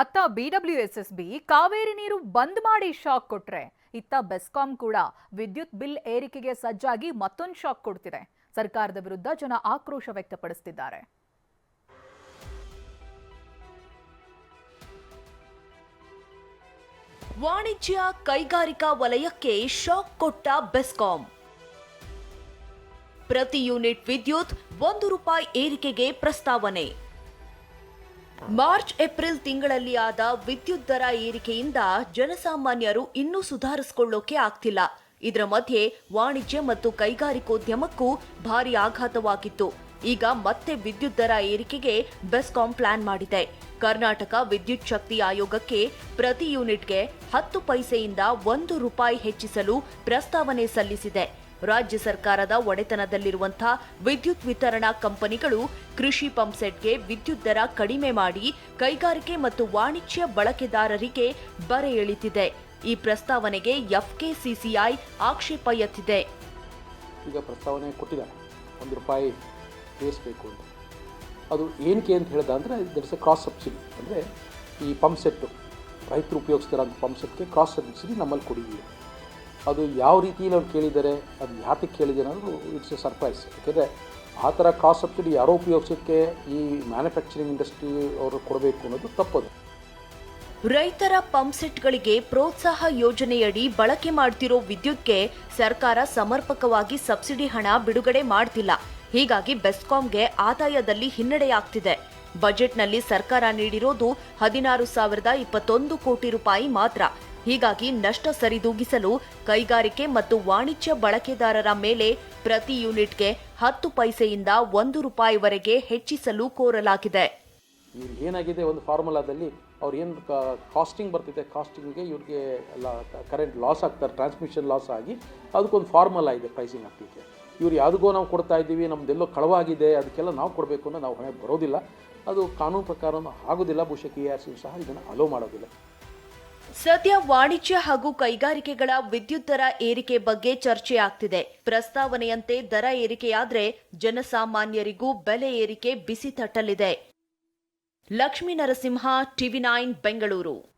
ಅತ್ತ B W S S B Kaveri ನೀರು ಬಂದ್ ಮಾಡಿ ಶಾಕ್ ಕೊಟ್ರೆ, ಇತ್ತ ಬೆಸ್ಕಾಂ ಕೂಡ ವಿದ್ಯುತ್ ಬಿಲ್ ಏರಿಕೆಗೆ ಸಜ್ಜಾಗಿ ಮತ್ತೊಂದು ಶಾಕ್ ಕೊಡ್ತಿದೆ. ಸರ್ಕಾರದ ವಿರುದ್ಧ ಜನ ಆಕ್ರೋಶ ವ್ಯಕ್ತಪಡಿಸುತ್ತಿದ್ದಾರೆ ವಾಣಿಜ್ಯ ಕೈಗಾರಿಕಾ ವಲಯಕ್ಕೆ ಶಾಕ್ ಕೊಟ್ಟ ಬೆಸ್ಕಾಂ. ಪ್ರತಿ ಯೂನಿಟ್ ವಿದ್ಯುತ್ ಒಂದು ರೂಪಾಯಿ ಏರಿಕೆಗೆ ಪ್ರಸ್ತಾವನೆ. ಮಾರ್ಚ್, ಏಪ್ರಿಲ್ ತಿಂಗಳಲ್ಲಿ ಆದ ವಿದ್ಯುತ್ ದರ ಏರಿಕೆಯಿಂದ ಜನಸಾಮಾನ್ಯರು ಇನ್ನೂ ಸುಧಾರಿಸಿಕೊಳ್ಳೋಕೆ ಆಗ್ತಿಲ್ಲ. ಇದರ ಮಧ್ಯೆ ವಾಣಿಜ್ಯ ಮತ್ತು ಕೈಗಾರಿಕೋದ್ಯಮಕ್ಕೂ ಭಾರಿ ಆಘಾತವಾಗಿತ್ತು. ಈಗ ಮತ್ತೆ ವಿದ್ಯುತ್ ದರ ಏರಿಕೆಗೆ ಬೆಸ್ಕಾಂ ಪ್ಲಾನ್ ಮಾಡಿದೆ. ಕರ್ನಾಟಕ ವಿದ್ಯುತ್ ಶಕ್ತಿ ಆಯೋಗಕ್ಕೆ ಪ್ರತಿ ಯೂನಿಟ್ಗೆ ಹತ್ತು ಪೈಸೆಯಿಂದ ಒಂದು ರೂಪಾಯಿ ಹೆಚ್ಚಿಸಲು ಪ್ರಸ್ತಾವನೆ ಸಲ್ಲಿಸಿದೆ. ರಾಜ್ಯ ಸರ್ಕಾರದ ಒಡೆತನದಲ್ಲಿರುವಂತಹ ವಿದ್ಯುತ್ ವಿತರಣಾ ಕಂಪನಿಗಳು ಕೃಷಿ ಪಂಪ್ಸೆಟ್ಗೆ ವಿದ್ಯುತ್ ದರ ಕಡಿಮೆ ಮಾಡಿ ಕೈಗಾರಿಕೆ ಮತ್ತು ವಾಣಿಜ್ಯ ಬಳಕೆದಾರರಿಗೆ ಬರೆ ಎಳಿತಿದೆ. ಈ ಪ್ರಸ್ತಾವನೆಗೆ ಎಫ್ಕೆಸಿಸಿಐ ಆಕ್ಷೇಪ ಎತ್ತಿದೆ. ಈಗ ಪ್ರಸ್ತಾವನೆ ಕೊಟ್ಟಿದ್ದಾರೆ. ಒಂದು ರೂಪಾಯಿ ಬೇಯಿಸಬೇಕು ಅಂತ. ಅದು ಏನಕ್ಕೆ ಅಂತ ಹೇಳಿದೆ ಅಂದರೆ ದಟ್ಸ್ ಎ ಕ್ರಾಸ್ ಸಬ್ಸಿಡಿ ಅಂದರೆ ಈ ಪಂಪ್ ಸೆಟ್ಟು ರೈತರು ಉಪಯೋಗಿಸ್ತಿರೋಂಥ ಪಂಪ್ ಸೆಟ್ಗೆ ಕ್ರಾಸ್ ಸಬ್ಸಿಡಿ ನಮ್ಮಲ್ಲಿ ಕೊಡಿದ್ದೀವಿ ಅದು ಯಾವ ರೀತಿ ನಾವು ಕೇಳಿದ್ದಾರೆ, ಅದು ಯಾತಕ್ಕೆ ಕೇಳಿದ್ದಾರೆ ಅನ್ನೋದು ಇಟ್ಸ್ ಎ ಸರ್ಪ್ರೈಸ್ ಯಾಕೆಂದರೆ ಆ ಥರ ಕಾಸ್ಟ್ ಸಬ್ಸಿಡಿ ಯಾರೋ ಉಪಯೋಗಿಸೋಕ್ಕೆ ಈ ಮ್ಯಾನುಫ್ಯಾಕ್ಚರಿಂಗ್ ಇಂಡಸ್ಟ್ರಿ ಅವರು ಕೊಡಬೇಕು ಅನ್ನೋದು ತಪ್ಪದು. ರೈತರ ಪಂಪ್ಸೆಟ್ಗಳಿಗೆ ಪ್ರೋತ್ಸಾಹ ಯೋಜನೆಯಡಿ ಬಳಕೆ ಮಾಡ್ತಿರೋ ವಿದ್ಯುತ್ಗೆ ಸರ್ಕಾರ ಸಮರ್ಪಕವಾಗಿ ಸಬ್ಸಿಡಿ ಹಣ ಬಿಡುಗಡೆ ಮಾಡ್ತಿಲ್ಲ. ಹೀಗಾಗಿ ಬೆಸ್ಕಾಂಗೆ ಆದಾಯದಲ್ಲಿ ಹಿನ್ನಡೆಯಾಗ್ತಿದೆ. ಬಜೆಟ್ನಲ್ಲಿ ಸರ್ಕಾರ ನೀಡಿರೋದು ಹದಿನಾರು ಸಾವಿರದ ಇಪ್ಪತ್ತೊಂದು ಕೋಟಿ ರೂಪಾಯಿ ಮಾತ್ರ. ಹೀಗಾಗಿ ನಷ್ಟ ಸರಿದೂಗಿಸಲು ಕೈಗಾರಿಕೆ ಮತ್ತು ವಾಣಿಜ್ಯ ಬಳಕೆದಾರರ ಮೇಲೆ ಪ್ರತಿ ಯೂನಿಟ್ಗೆ ಹತ್ತು ಪೈಸೆಯಿಂದ ಒಂದು ರೂಪಾಯಿವರೆಗೆ ಹೆಚ್ಚಿಸಲು ಕೋರಲಾಗಿದೆ. ಏನಾಗಿದೆ ಒಂದು ಫಾರ್ಮುಲಾದಲ್ಲಿ ಅವ್ರು ಏನು ಕಾಸ್ಟಿಂಗ್ ಬರ್ತಿದೆ ಕಾಸ್ಟಿಂಗ್ಗೆ ಇವ್ರಿಗೆ ಕರೆಂಟ್ ಲಾಸ್ ಆಗ್ತಾರೆ ಟ್ರಾನ್ಸ್ಮಿಷನ್ ಲಾಸ್ ಆಗಿ ಅದಕ್ಕೊಂದು ಫಾರ್ಮುಲಾ ಇದೆ ಪ್ರೈಸಿಂಗ್ ಹಾಕಲಿಕ್ಕೆ. ಇವ್ರು ಯಾವುದಕ್ಕೋ ನಾವು ಕೊಡ್ತಾ ಇದ್ದೀವಿ ನಮ್ಮದೆಲ್ಲೋ ಕಳವಾಗಿದೆ, ಅದಕ್ಕೆಲ್ಲ ನಾವು ಕೊಡಬೇಕು ಅನ್ನೋ ನಾವು ಹೊಣೆ ಬರೋದಿಲ್ಲ. ಅದು ಕಾನೂನು ಪ್ರಕಾರ ಆಗೋದಿಲ್ಲ ಬಹುಶಃ ಕೆ ಆರ್ ಸಹ ಇದನ್ನು ಅಲೋ ಮಾಡೋದಿಲ್ಲ. ಸದ್ಯ ವಾಣಿಜ್ಯ ಹಾಗೂ ಕೈಗಾರಿಕೆಗಳ ವಿದ್ಯುತ್ ದರ ಏರಿಕೆ ಬಗ್ಗೆ ಚರ್ಚೆ ಆಗ್ತಿದೆ ಪ್ರಸ್ತಾವನೆಯಂತೆ ದರ ಏರಿಕೆಯಾದ್ರೆ ಜನಸಾಮಾನ್ಯರಿಗೂ ಬೆಲೆ ಏರಿಕೆ ಬಿಸಿ ತಟ್ಟಲಿದೆ. Lakshmi Narasimha, TV nine, Bengaluru.